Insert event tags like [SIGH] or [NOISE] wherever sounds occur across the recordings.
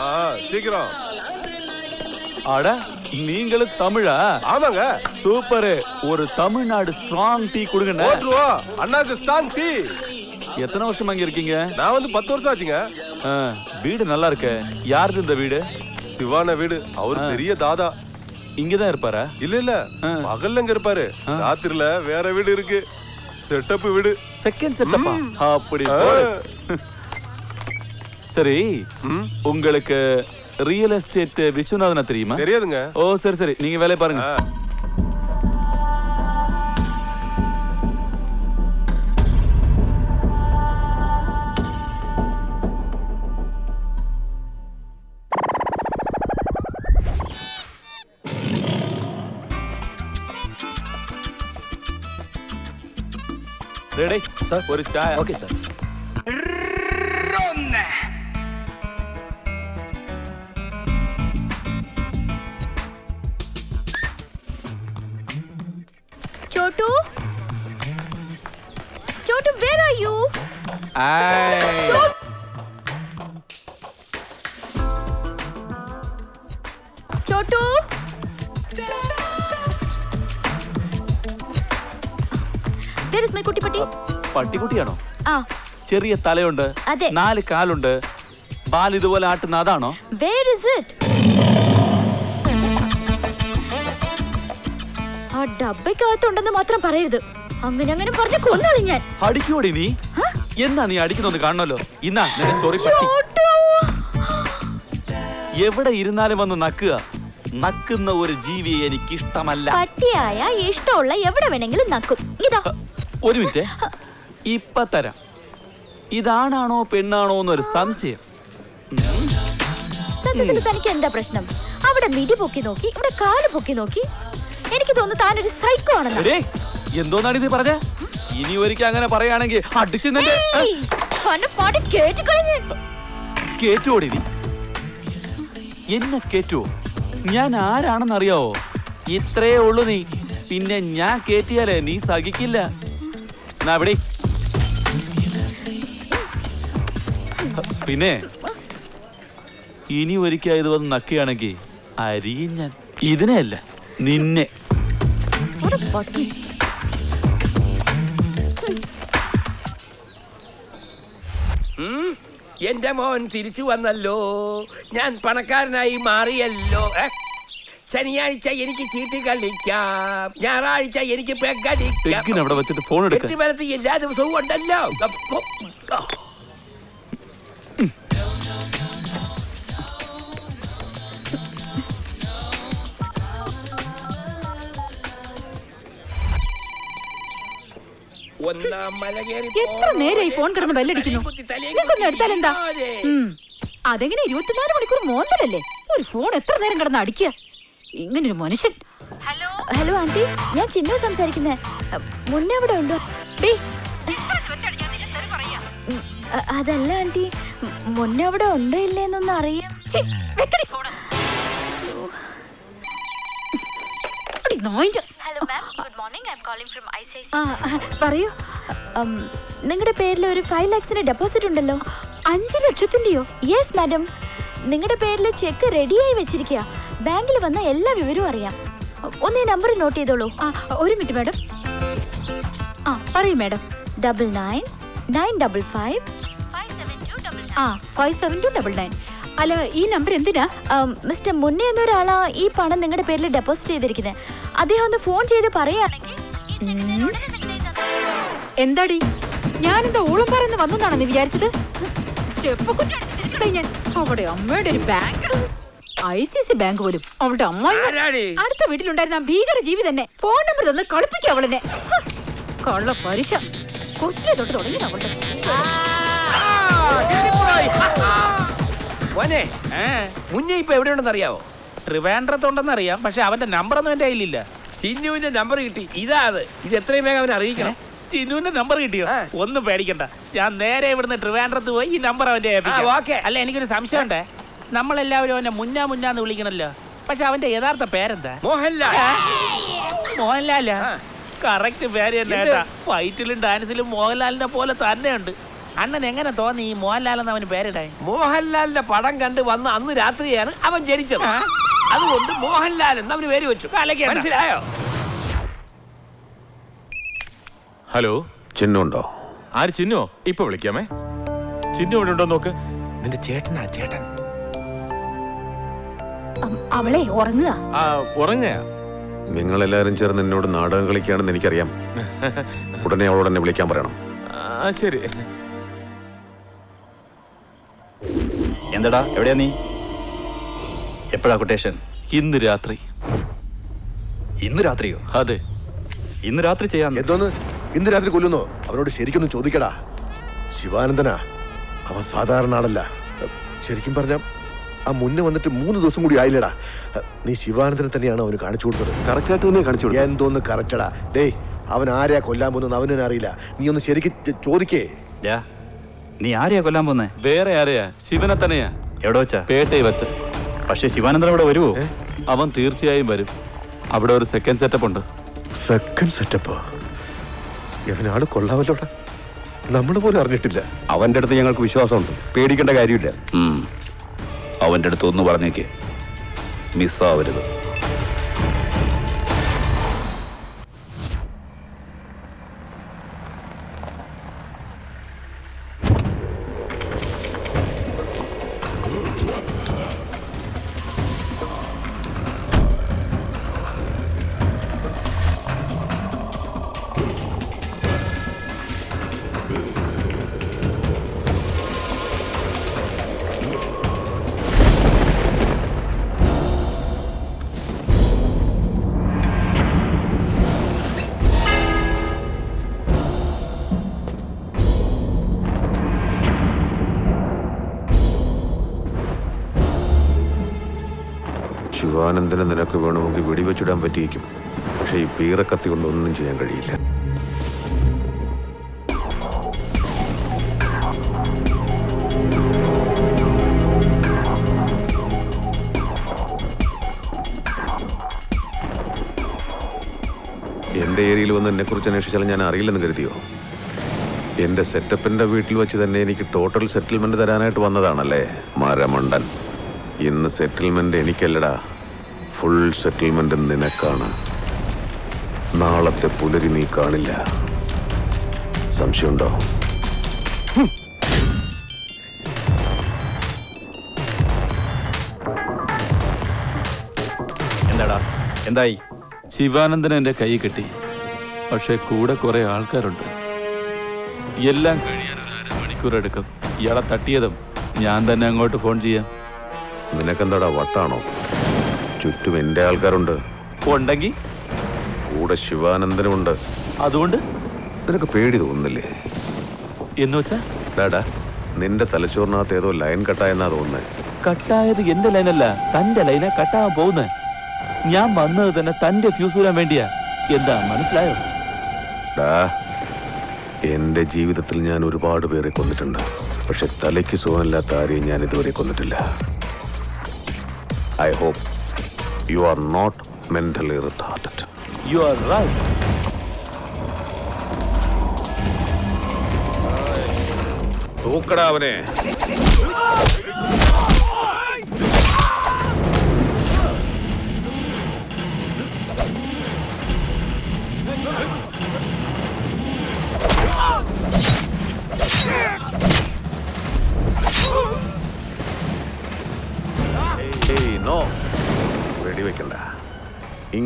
ஆ சீக்கிரம். அட நீங்களும் தமிழா? ஆமாங்க. சூப்பர். ஒரு தமிழ்நாடு ஸ்ட்ராங் டீ கொடுங்கண்ணே. போட்டுருவோம் அண்ணாக்கு ஸ்ட்ராங் டீ எத்தனை வருஷமா இங்க இருக்கீங்க? நான் வந்து பத்து வருஷம் ஆச்சுங்க. வீடு நல்லா இருக்கு. யாருது இந்த வீடு? சிவான வீடு. அவர் பெரிய தாதா. இங்கதான் இருப்பாரா? இல்ல இல்ல. பகல்ல இங்க இருப்பாரு. ராத்திரில வேற வீடு இருக்கு. செட்டப் வீடு. செகண்ட் செட்டப்பா அப்படி போடு. சரி. உங்களுக்கு ரியல் எஸ்டேட் விஸ்வநாதனா தெரியுமா? தெரியாதுங்க. ஓ சரி சரி. நீங்க வேலையை பாருங்க. ஒரு Sai okay sir Where is my കുട്ടി പട്ടി. പട്ടിക്കുട്ടിയാണോ? ആ. ചെറിയ തലയുണ്ട് അതെ. നാല് കാലുണ്ട് പാൽ ഇതുപോലെ ആട്ടുന്ന അതാണോ? വേർ ഇസ് ഇറ്റ് ആ ഡബയ്ക്കകത്തുണ്ടെന്ന് മാത്രം പറയരുത്. അങ്ങനെ അങ്ങനെ പറഞ്ഞ് കൊന്നാളി ഞാൻ. അടിക്കോടി നീ? എന്നാ നീ അടിക്കുന്നൊന്ന് കാണണല്ലോ. ഇന്നാ നിന്നെ ചൊറി പട്ടി. ചോട്ടു എവിടെ ഇരുന്നാലും വന്ന് നക്കുക. നക്കുന്ന ഒരു ജീവിയെ എനിക്ക് ഇഷ്ടമല്ല പട്ടിയായ ഇഷ്ടമുള്ള എവിടെ വേണമെങ്കിലും നക്കും. ഇതാ. ഒരു മിനിറ്റ്. ഇപ്പൊ തരാം. ഇതാണാണോ പെണ്ണാണോ എന്നൊരു സംശയം. സത്യത്തിൽ തനിക്ക് എന്താ പ്രശ്നം? അവിടെ മിടി പൊക്കി നോക്കി ഇവിടെ കാൽ പൊക്കി നോക്കി. എനിക്ക് തോന്നുന്നു താനൊരു സൈക്കോ ആണെന്ന്. എന്തോന്നാണ് ഇത് പറഞ്ഞ? ഇനി ഒരിക്കൽ അങ്ങനെ പറയുകയാണെങ്കിൽ അടിച്ചു കേറ്റോടി നീ? എന്നെ കേറ്റുവോ ഞാൻ ആരാണെന്ന് അറിയാവോ ഇത്രേ ഉള്ളു നീ. പിന്നെ ഞാൻ കേറ്റിയാലേ നീ സഹിക്കില്ല. എന്നാ അവിടെ പിന്നെ ഇനി ഒരിക്കൽ ഇത് വന്ന് നക്കുകയാണെങ്കിൽ അരിയും ഞാൻ. ഇതിനെയല്ല നിന്നെ. എന്റെ മോൻ തിരിച്ചു വന്നല്ലോ. ഞാൻ പണക്കാരനായി മാറിയല്ലോ. ഏ? ശനിയാഴ്ച എനിക്ക് ചീട്ട് കളിക്കാം. ഞായറാഴ്ച എനിക്ക് അവിടെ വെച്ചിട്ട് ഫോൺ എടുക്ക. കെട്ടിമരത്ത് എല്ലാ ദിവസവും ഉണ്ടല്ലോ. എത്ര നേരം ഈ ഫോൺ കിടന്ന് ബെല്ലടിക്കുന്നു? കുത്തി തലയിൽ നിങ്ങൾക്കൊന്നും എടുത്താൽ എന്താ? അതെങ്ങനെ ഇരുപത്തിനാല് മണിക്കൂർ മോന്തലല്ലേ? ഒരു ഫോൺ എത്ര നേരം കിടന്ന് അടിക്കുക? ഇങ്ങനൊരു മനുഷ്യൻ. ഹലോ? Hello aunty. ഞാൻ ചിന്നു സംസാരിക്കുന്നേ. മുന്നേ അവിടെ ഉണ്ടോ? ഡേ അതല്ല ആന്റി. മുന്നേ അവിടെ ഉണ്ടോ ഇല്ലേന്നൊന്നും അറിയാം. പറയൂ. നിങ്ങളുടെ പേരിൽ ഒരു ഫൈവ് ലാക്സിന്റെ ഡെപ്പോസിറ്റ് ഉണ്ടല്ലോ. അഞ്ചു ലക്ഷത്തിന്റെയോ? Yes madam. നിങ്ങളുടെ പേരിൽ ചെക്ക് റെഡിയായി വെച്ചിരിക്കുക ബാങ്കിൽ വന്ന എല്ലാ വിവരവും അറിയാം. ഒന്ന് ഈ നമ്പർ നോട്ട് ചെയ്തോളൂ. ആ ഒരു മിനിറ്റ് മാഡം. ആ പറയൂ madam. Double nine nine double five ആ five seven two double nine അല്ല ഈ നമ്പർ എന്തിനാ? മിസ്റ്റർ മുന്നേ എന്നൊരാളാ ഈ പണം നിങ്ങളുടെ പേരിൽ ഡെപ്പോസിറ്റ് ചെയ്തിരിക്കുന്നത് അദ്ദേഹം ഒന്ന് ഫോൺ ചെയ്ത് പറയുകയാണെങ്കിൽ. എന്താടി? ഞാനെന്താ ഊളം പറയുന്ന വന്നതാണെന്ന് വിചാരിച്ചത്? ചെപ്പക്കുറ്റി തിരിച്ചു ഞാൻ. അവിടെ അമ്മയുടെ ഒരു bank. I C C bank പോലും. അവളുടെ അമ്മ അടുത്ത വീട്ടിലുണ്ടായിരുന്ന ഭീകര ജീവി തന്നെ. ഫോൺ നമ്പർ തന്ന് കളിപ്പിക്കും അവളെന്നെ. കള്ള പലിശ കൊച്ചിലെ തൊട്ട് തുടങ്ങി അവളുടെ മുന്നേ ഇപ്പൊ എവിടെയുണ്ടെന്ന് അറിയാവോ? ട്രിവാൻഡ്രത്തുണ്ടെന്നറിയാം പക്ഷെ അവന്റെ നമ്പറൊന്നും എന്റെ കയ്യിലില്ല. ചിന്നുവിന്റെ നമ്പർ കിട്ടി. ഇതാ അത്. ഇത് എത്രയും വേഗം അവനെ അറിയിക്കണം. ചിന്നുവിന്റെ നമ്പർ കിട്ടിയോ? ഒന്നും പേടിക്കണ്ട. ഞാൻ നേരെ ഇവിടുന്ന് ട്രിവാൻഡ്രത്ത് പോയി ഈ നമ്പർ അവന്റെ. അല്ല എനിക്കൊരു സംശയം ഉണ്ടേ? നമ്മളെല്ലാവരും അവനെ മുന്നാ മുന്നാന്ന് വിളിക്കണല്ലോ. പക്ഷെ അവന്റെ യഥാർത്ഥ പേരെന്താ? മോഹൻലാൽ. മോഹൻലാലാ. കറക്റ്റ് പേര് തന്നെ ഫൈറ്റിലും ഡാൻസിലും മോഹൻലാലിനെ പോലെ തന്നെയുണ്ട്. അണ്ണൻ എങ്ങനെ തോന്നി ഈ മോഹൻലാൽ എന്ന് അവന് പേരിടാൻ? മോഹൻലാലിന്റെ പടം കണ്ട് വന്ന് അന്ന് രാത്രിയാണ് അവൻ ജനിച്ചത്. അതുകൊണ്ട് മോഹൻലാൽ എന്ന് അവന് പേര് വെച്ചു. മനസ്സിലായോ? ഹലോ? ചിന്നു ഉണ്ടോ? ആര് ചിന്നോ? ഇപ്പൊ വിളിക്കാമേ. ചിന്നു ഇവിടെ ഉണ്ടോ നോക്ക്. നിന്റെ ചേട്ടനാ ചേട്ടൻ. അവളെ ഉറങ്ങുക. ആ ഉറങ്ങ നിങ്ങൾ എല്ലാരും ചേർന്ന് എന്നോട് നാടകം കളിക്കുകയാണെന്ന് എനിക്കറിയാം. ഉടനെ അവളോട് എന്നെ വിളിക്കാൻ പറയണം. ആ ശരി. എന്തടാ? എവിടെയാ നീ? എപ്പോഴാ കൊട്ടേഷൻ ഇന്ന് രാത്രി. ഇന്ന് രാത്രിയോ? അതെ. ഇന്ന് രാത്രി ചെയ്യാൻ എന്തോന്ന്? ഇന്ന് രാത്രി കൊല്ലുന്നോ. അവനോട് ശരിക്കൊന്നും ചോദിക്കടാ. ശിവാനന്ദനാ അവൻ സാധാരണ ആളല്ല. ശരിക്കും പറഞ്ഞ ആ മുന്നേ വന്നിട്ട് മൂന്ന് ദിവസം കൂടി ആയില്ലടാ. നീ ശിവാനന്ദനെ തന്നെയാണ് അവന് കാണിച്ചു കൊടുത്തത്. കറക്റ്റായിട്ട് തന്നെ കാണിച്ചു കൊടുത്തു. എന്തോന്ന് കറക്റ്റടാ. ഡേയ് അവൻ ആരെയാ കൊല്ലാൻ പോകുന്നത് അവൻ തന്നെ അറിയില്ല. നീ ഒന്ന് ശരിക്കും ചോദിക്കേ. നീ ആരെയാ കൊല്ലാൻ പോന്നെ വേറെ ആരെയാ? ശിവനെ തന്നെയാ. എവിടെ വെച്ചാ? പേട്ടയിൽ വെച്ച. പക്ഷെ ശിവാനന്ദൻ ഇവിടെ വരുമോ അവൻ തീർച്ചയായും വരും. അവിടെ ഒരു സെക്കൻഡ് സെറ്റപ്പ് ഉണ്ട്. സെക്കൻഡ് സെറ്റപ്പ് ഇവനാൾ കൊള്ളാമല്ലോടാ? നമ്മൾ പോലും അറിഞ്ഞിട്ടില്ല. അവന്റെ അടുത്ത് ഞങ്ങൾക്ക് വിശ്വാസമുണ്ട്. പേടിക്കേണ്ട കാര്യമില്ല. അവന്റെ അടുത്ത് ഒന്ന് പറഞ്ഞേക്ക്. മിസ്സാവരുത്. ശിവാനന്ദനെ നിനക്ക് വേണമെങ്കിൽ വെടിവെച്ചിടാൻ പറ്റിയിരിക്കും. പക്ഷെ ഈ പീറക്കത്തി കൊണ്ടൊന്നും ചെയ്യാൻ കഴിയില്ല. എന്റെ ഏരിയയിൽ വന്ന് എന്നെ കുറിച്ച് അന്വേഷിച്ചാൽ ഞാൻ അറിയില്ലെന്ന് കരുതിയോ? എന്റെ സെറ്റപ്പിന്റെ വീട്ടിൽ വെച്ച് തന്നെ എനിക്ക് ടോട്ടൽ സെറ്റിൽമെന്റ് തരാനായിട്ട് വന്നതാണല്ലേ മരമണ്ടൻ? ഇന്ന് സെറ്റിൽമെന്റ് എനിക്കല്ലടാ. ഫുൾ സെറ്റിൽമെന്റ് നിനക്കാണ്. നാളത്തെ പുലരി നീ കാണില്ല. സംശയമുണ്ടോ? എന്താടാ? എന്തായി? ശിവാനന്ദൻ എന്റെ കൈ കെട്ടി. പക്ഷെ കൂടെ കുറെ ആൾക്കാരുണ്ട്. എല്ലാം കഴിയാൻ ഒരു അരമണിക്കൂർ എടുക്കും. ഇയാളെ തട്ടിയതും ഞാൻ തന്നെ അങ്ങോട്ട് ഫോൺ ചെയ്യാം. നിനക്കെന്താടാ വട്ടാണോ? ചുറ്റും എന്റെ ആൾക്കാരുണ്ട്. ഉണ്ടെങ്കിൽ കൂടെ ശിവാനന്ദനുമുണ്ട്. അതുകൊണ്ട്? നിനക്ക് പേടി തോന്നുന്നില്ലേ? എന്ന് വെച്ചാ? ഡാടാ നിന്റെ തലച്ചോറിനകത്ത് ഏതോ ലൈൻ കട്ടായെന്നാ തോന്നുന്നേ. കട്ടായത് എന്റെ ലൈനല്ല തന്റെ ലൈന കട്ടാകാൻ പോകുന്നത് ഞാൻ വന്നത് തന്നെ തന്റെ ഫ്യൂസ് വരാൻ വേണ്ടിയാ. എന്താ മനസ്സിലായോ? ഡാ എന്റെ ജീവിതത്തിൽ ഞാൻ ഒരുപാട് പേരെ കൊന്നിട്ടുണ്ട്. പക്ഷെ തലയ്ക്ക് സുഖമില്ലാത്ത ആരെയും ഞാൻ ഇതുവരെ കൊന്നിട്ടില്ല. I hope you are not mentally retarded you are right തൂക്കടാ അവനെ.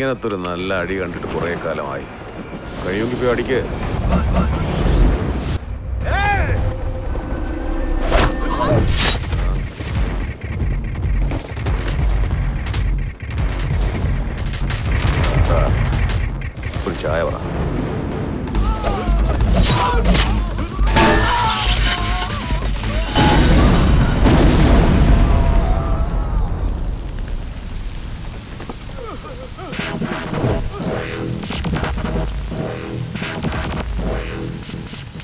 ഇങ്ങനത്തെ ഒരു നല്ല അടി കണ്ടിട്ട് കുറെ കാലമായി. കഴിയുമെങ്കിൽ പോയി അടിക്ക്.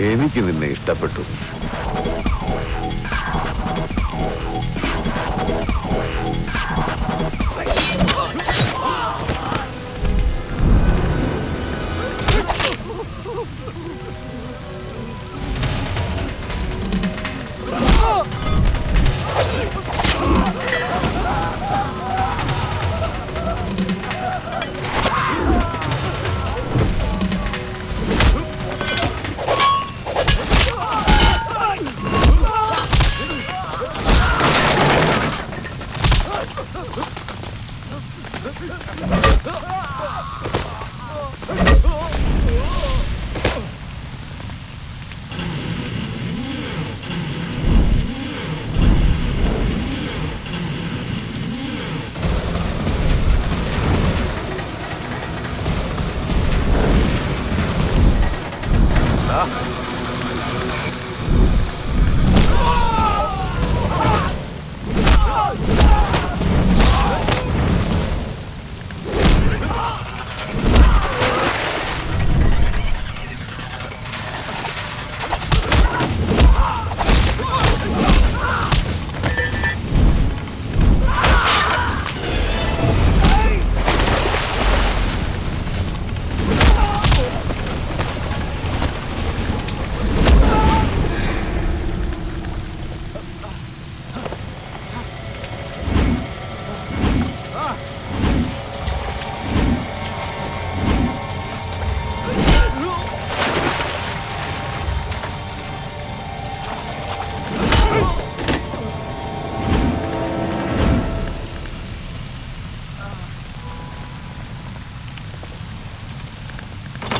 എനിക്ക് നിന്നെ ഇഷ്ടപ്പെട്ടു.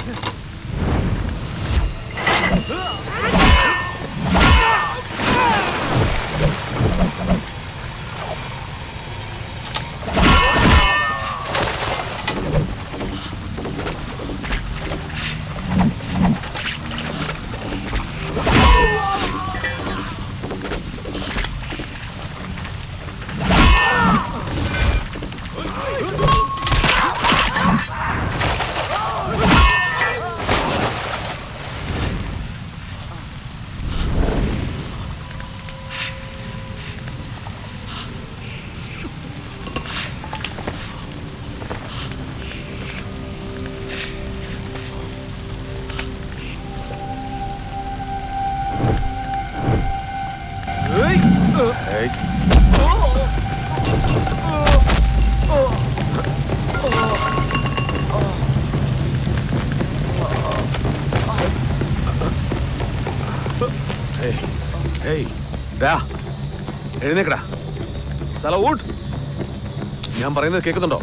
[LAUGHS] 으아! ദാ, എഴുന്നേക്കടാ. സ്ഥലം ഊട്ട് ഞാൻ പറയുന്നത് കേൾക്കുന്നുണ്ടോ?